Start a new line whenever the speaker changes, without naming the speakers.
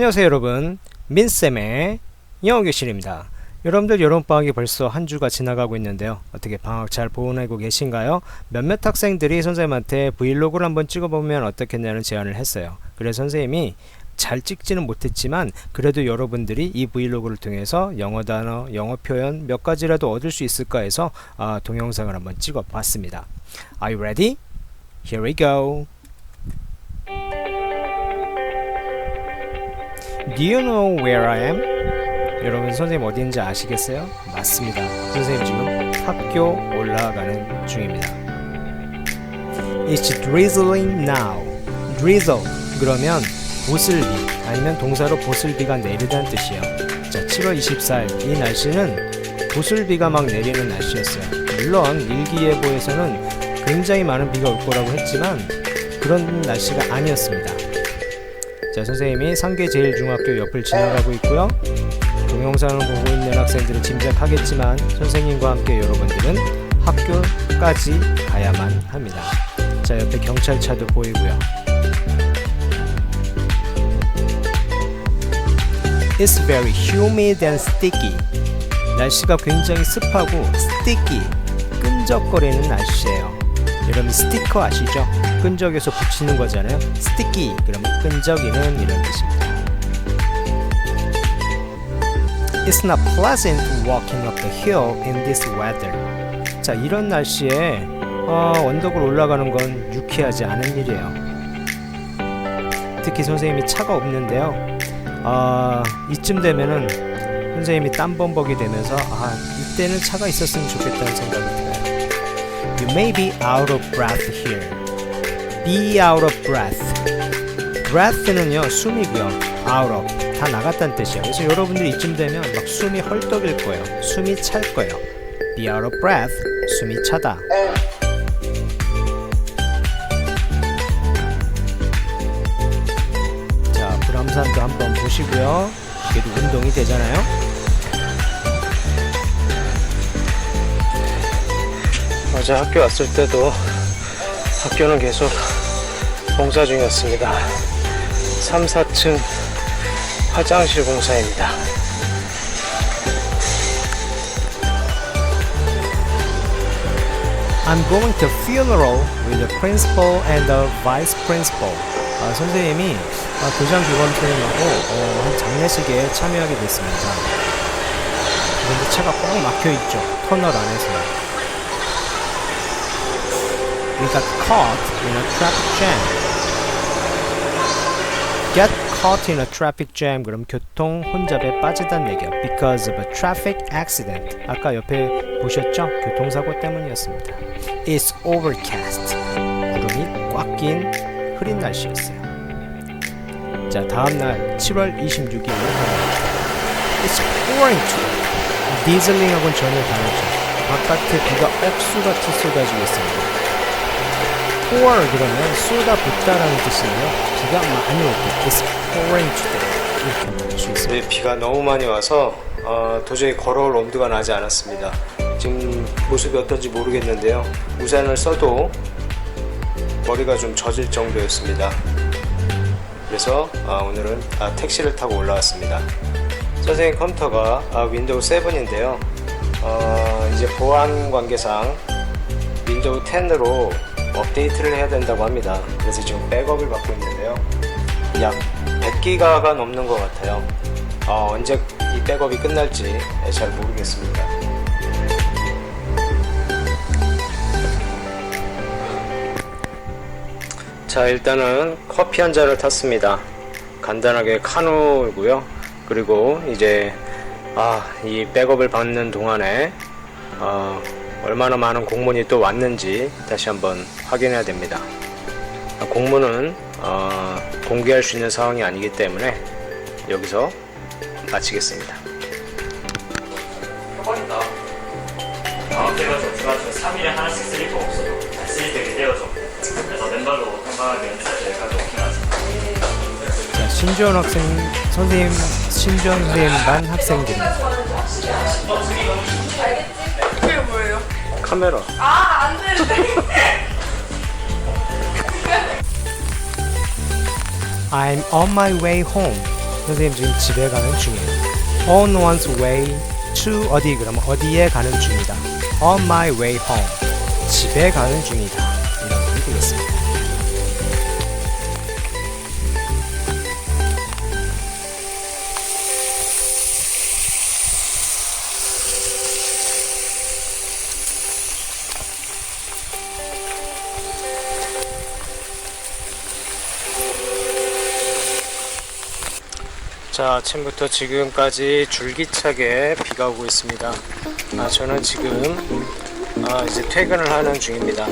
안녕하세요 여러분. 민쌤의 영어교실입니다. 여러분들 여름방학이 벌써 한 주가 지나가고 있는데요. 어떻게 방학 잘 보내고 계신가요? 몇몇 학생들이 선생님한테 브이로그를 한번 찍어보면 어떻겠냐는 제안을 했어요. 그래서 선생님이 잘 찍지는 못했지만 그래도 여러분들이 이 브이로그를 통해서 영어 단어, 영어 표현 몇 가지라도 얻을 수 있을까 해서 아, 동영상을 한번 찍어봤습니다. Are you ready? Here we go Do you know where I am? 여러분 선생님 어디인지 아시겠어요? 맞습니다. 선생님 지금 학교 올라가는 중입니다. It's drizzling now. Drizzle 그러면 보슬비 아니면 동사로 보슬비가 내리다는 뜻이에요. 자, 7월 24일 이 날씨는 보슬비가 막 내리는 날씨였어요. 물론 일기예보에서는 굉장히 많은 비가 올 거라고 했지만 그런 날씨가 아니었습니다. 자, 선생님이 상계제일중학교 옆을 지나가고 있고요. 동영상을 보고 있는 학생들은 짐작하겠지만 선생님과 함께 여러분들은 학교까지 가야만 합니다. 자, 옆에 경찰차도 보이고요. It's very humid and sticky. 날씨가 굉장히 습하고 sticky, 끈적거리는 날씨예요. 여러분 스티커 아시죠? 끈적여서 붙이는 거잖아요. sticky 그러면 끈적이는 이런 뜻입니다. It's not pleasant walking up the hill in this weather. 자 이런 날씨에 어, 언덕을 올라가는 건 유쾌하지 않은 일이에요. 특히 선생님이 차가 없는데요. 아 이쯤 되면은 선생님이 땀범벅이 되면서 아 이때는 차가 있었으면 좋겠다는 생각이 들어요. You may be out of breath here. Be out of breath. breath는요 숨이고요. out of 다 나갔다는 뜻이에요. 그래서 여러분들이 이쯤 되면 막 숨이 헐떡일 거예요. 숨이 찰 거예요. Be out of breath. 숨이 차다. 자, 불암산도 한번 보시고요. 이게도 운동이 되잖아요. 어제 학교 왔을 때도 학교는 계속 공사 중이었습니다. 3, 4층 화장실 공사입니다. 아, 선생님이 아, 교장 교감선생님하고 어, 한 장례식에 참여하게 됐습니다. 그런데 차가 꽉 막혀 있죠. 터널 안에서. We got caught in a traffic jam. Get caught in a traffic jam. 그럼 교통 혼잡에 빠지다는 얘기야. Because of a traffic accident. 아까 옆에 보셨죠? 교통사고 때문이었습니다. It's overcast. 구름이 꽉 낀 흐린 날씨였어요. 자, 다음 날 7월 26일 It's pouring today. 디즐링하고는 전혀 다르죠. 바깥에 비가 억수같이 쏟아지고 있습니다. Pour 그러면 쏟아붓다라는 뜻이에요. 비가 많이 올 때, it's pouring today 이렇게 말할 수 있습니다. 네, 비가 너무 많이 와서 어, 도저히 걸어올 엄두가 나지 않았습니다. 지금 모습이 어떤지 모르겠는데요. 우산을 써도 머리가 좀 젖을 정도였습니다. 그래서 아, 오늘은 아, 택시를 타고 올라왔습니다. 선생님 컴퓨터가 아, 윈도우 7인데요. 어, 이제 보안 관계상 윈도우 10으로 업데이트를 해야 된다고 합니다. 그래서 지금 백업을 받고 있는데요. 약 100기가가 넘는 것 같아요. 어, 언제 이 백업이 끝날지 잘 모르겠습니다. 자, 일단은 커피 한 잔을 탔습니다. 간단하게 카누고요. 그리고 이제 아, 이 백업을 받는 동안에 어, 얼마나 많은 공문이 또 왔는지 다시 한번 확인해야 됩니다. 아, 공문은 어, 공개할 수 있는 상황이 아니기 때문에 여기서 마치겠습니다.
버린다. 다음 때가 좀 좋아서 3일에 하나씩 쓸거 없어요. 쓸때 그때여서. 그래서 맨발로 연습할 때까지 오긴
신주원 학생 선생님 신주원 선생님 반 학생들입니다.
그게 뭐예요?
카메라.
아, 안 되는데.
I'm on my way home. 선생님 지금 집에 가는 중이에요. On one's way to 어디 그러면 어디에 가는 중이다. On my way home. 집에 가는 중이다. 이런 말이 되겠습니다. 자, 아침부터 지금까지 줄기차게 비가 오고 있습니다. 아, 저는 지금 아, 이제 퇴근을 하는 중입니다.